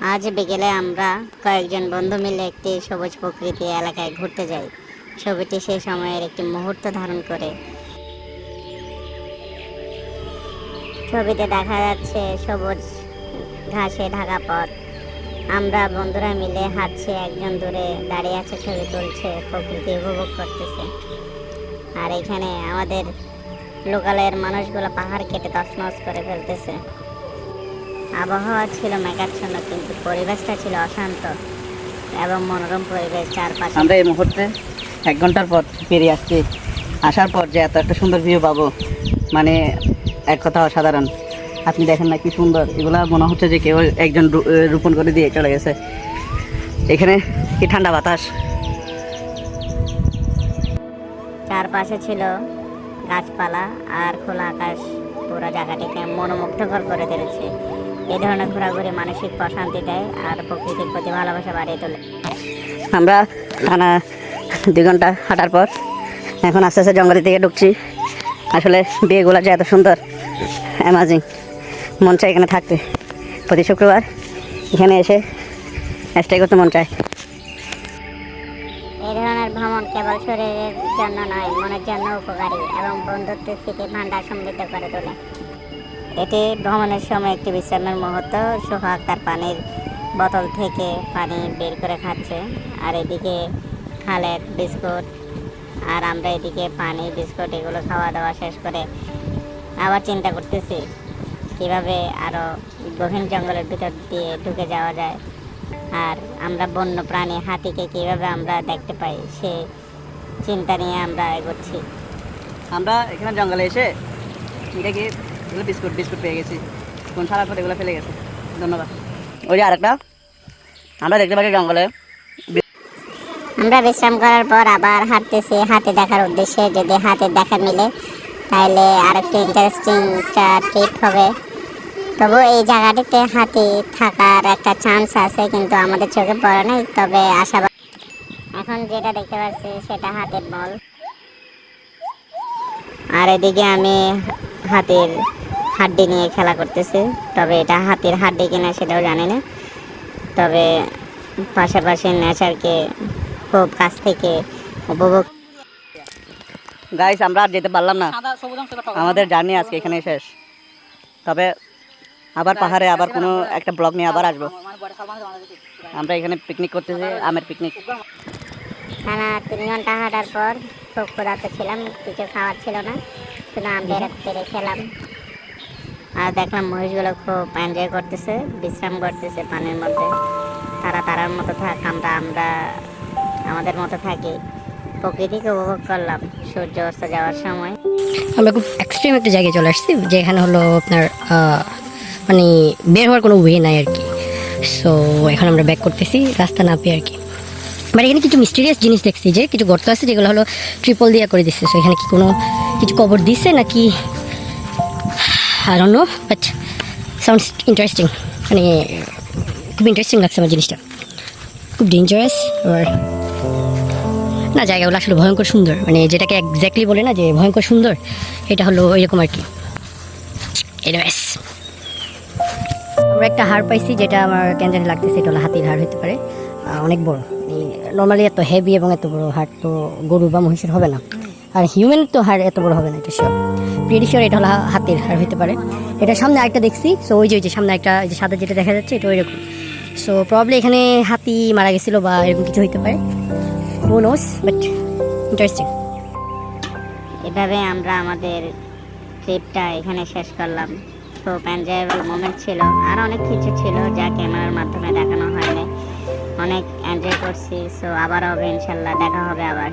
আজ বিকেলে আমরা কয়েকজন বন্ধু মিলে একটি সবুজ প্রকৃতি এলাকায় ঘুরতে যাই। ছবিটি সেই সময়ের একটি মুহূর্ত ধারণ করে। ছবিতে দেখা যাচ্ছে সবুজ ঘাসে ঢাকা পথ। আমরা বন্ধুরা মিলে হাঁটছি, একজন দূরে দাঁড়িয়ে আছে, ছবি তুলছে, প্রকৃতি উপভোগ করতেছে। আর এখানে আমাদের লোকালের মানুষগুলো পাহাড় কেটে তছনছ করে ফেলতেছে। আবহাওয়া ছিল মেঘাচ্ছন্ন কিন্তু পরিবেশটা ছিল অশান্ত এবং মনোরম পরিবেশ চারপাশে। আমরা এই মুহূর্তে এক ঘণ্টার পর পেরিয়ে আসছি। আসার পর যে এত একটা সুন্দর ভিউ পাবো মানে এক কথা অসাধারণ। আপনি দেখেন না কি সুন্দর। এগুলা মনে হচ্ছে যে কেউ একজন রোপণ করে দিয়ে চলে গেছে। এখানে কি ঠান্ডা বাতাস? চারপাশে ছিল গাছপালা আর খোলা আকাশ। পুরো জায়গাটিকে মনোমুগ্ধকর করে তুলেছে। এই ধরনের ঘোরাঘুরি মানসিক প্রশান্তি দেয় আর প্রকৃতির প্রতি ভালোবাসা বাড়িয়ে তোলে। আমরা টানা দুই ঘণ্টা হাঁটার পর এখন আস্তে আস্তে জঙ্গলের দিকে ঢুকছি। আসলে বিয়েগুলো যে এত সুন্দর অ্যামাজিং মন চায় এখানে থাকতে। প্রতি শুক্রবার এখানে এসে স্টে করতে মন চায়। এই ধরনের ভ্রমণ কেবল শরীরের জন্য নয় মনের জন্য উপকারী এবং বন্ধুত্বের স্মৃতি ভান্ডার সমৃদ্ধ করে তোলে। এটি ভ্রমণের সময় একটি বিশ্রামের মুহূর্ত। সোহাগ তার পানির বোতল থেকে পানি বের করে খাচ্ছে। আর এদিকে খালেদ বিস্কুট আর আমরা এদিকে পানি বিস্কুট এগুলো খাওয়া দাওয়া শেষ করে আবার চিন্তা করতেছি কীভাবে আরও গভীর জঙ্গলের ভিতর দিয়ে ঢুকে যাওয়া যায়? আর আমরা বন্য প্রাণী হাতিকে কীভাবে আমরা দেখতে পাই? সে চিন্তা নিয়ে আমরা এগোচ্ছি। আমরা এখানে জঙ্গলে এসে কি এগুলো বিস্কুট বিস্কুট পেয়ে গেছি। কোন সারা পর এগুলো ফেলে গেছে। ধন্যবাদ। ওই আরেকটা। আমরা দেখতে পাচ্ছি জঙ্গলে। আমরা বিশ্রাম করার পর আবার হাঁটতেছি। হাতে দেখার উদ্দেশ্যে যদি হাতে দেখা মিলে তাহলে আরেকটু ইন্টারেস্টিং ট্রিপ হবে। তবু এই জায়গাটিতে হাতি থাকার একটা চান্স আছে, কিন্তু আমাদের চোখে পড়ে নাই। তবে আশা এখন যেটা দেখতে পাচ্ছি, সেটা হাতের বল। আর এদিকে আমি হাতির হাড্ডি নিয়ে খেলা করতেছি। তবে এটা হাতির হাড্ডি কিনা সেটাও জানি না। তবে পাশাপাশি নেচারকে খুব কাছ থেকে উপভোগ গাইস আমরা আর যেতে পারলাম না। আমাদের জার্নি আজকে এখানে শেষ। তবে আবার পাহাড়ে আবার কোনো একটা ব্লগ নিয়ে আবার আসব। আমরা এখানে পিকনিক করতেছি আমের পিকনিক টানা তিন ঘণ্টা হাঁটার পর খুব ক্ষুধার্ত ছিলাম কিছু খাওয়ার ছিল না। শুধু আম পেরে পেরে খেলাম। আর দেখলাম মহিষগুলো খুব এনজয় করতেছে, বিশ্রাম করতেছে পানির মধ্যে। তারা তারার মতো থাক, আমরা আমরা আমাদের মতো থাকি। প্রকৃতিকে উপভোগ করলাম সূর্য অস্ত যাওয়ার সময়। আমরা খুব এক্সট্রিম একটা জায়গায় চলে আসছি, যেখানে হলো আপনার মানে বের হওয়ার কোনো ওয়ে নাই আর কি সো এখন আমরা ব্যাক করতেছি, রাস্তা না পেয়ে আর কি বাট এখানে কিছু মিস্টিরিয়াস জিনিস দেখছি যে, কিছু গর্ত আছে যেগুলো হলো ট্রিপল দিয়ে করে দিচ্ছে সো এখানে কি কোনো কিছু কবর দিছে নাকি I don't know but sounds interesting মানে খুব ইন্টারেস্টিং লাগছে আমার জিনিসটা। খুব ডেঞ্জারাস আর না, জায়গাগুলো আসলে ভয়ঙ্কর সুন্দর। মানে যেটাকে এক্স্যাক্টলি বলে না যে ভয়ঙ্কর সুন্দর, এটা হলো এরকম আর কি। এনিওয়েজ আমরা একটা হার পাইছি যেটা আমার কেন জানি লাগতেছে, এটা হলো হাতির হাড় হতে পারে। অনেক বড়। নর্মালি এত হেভি এবং এত বড় হাড় তো গরু বা মহিষের হবে না। আর হিউম্যান তো হাড় এত বড় হবে না, এটা শিওর প্রিটি শিওর এটা হলো হাতির হাড় হতে পারে। এটা সামনে আরেকটা দেখছি। সো ওই যে ওই যে সামনে একটা যে সাদা যেটা দেখা যাচ্ছে, এটা ওইরকম। সো প্রবলি এখানে হাতি মারা গেছিল বা এরকম কিছু হইতে পারে। হু নোস বাট ইন্টারেস্টিং এভাবে আমরা আমাদের ট্রিপটা এখানে শেষ করলাম। তো এনজয়েবল মোমেন্ট ছিল। আর অনেক কিছু ছিল যা ক্যামেরার মাধ্যমে দেখানো হয়নি। অনেক এনজয় করছি। সো আবার হবে, ইনশাল্লাহ। দেখা হবে আবার।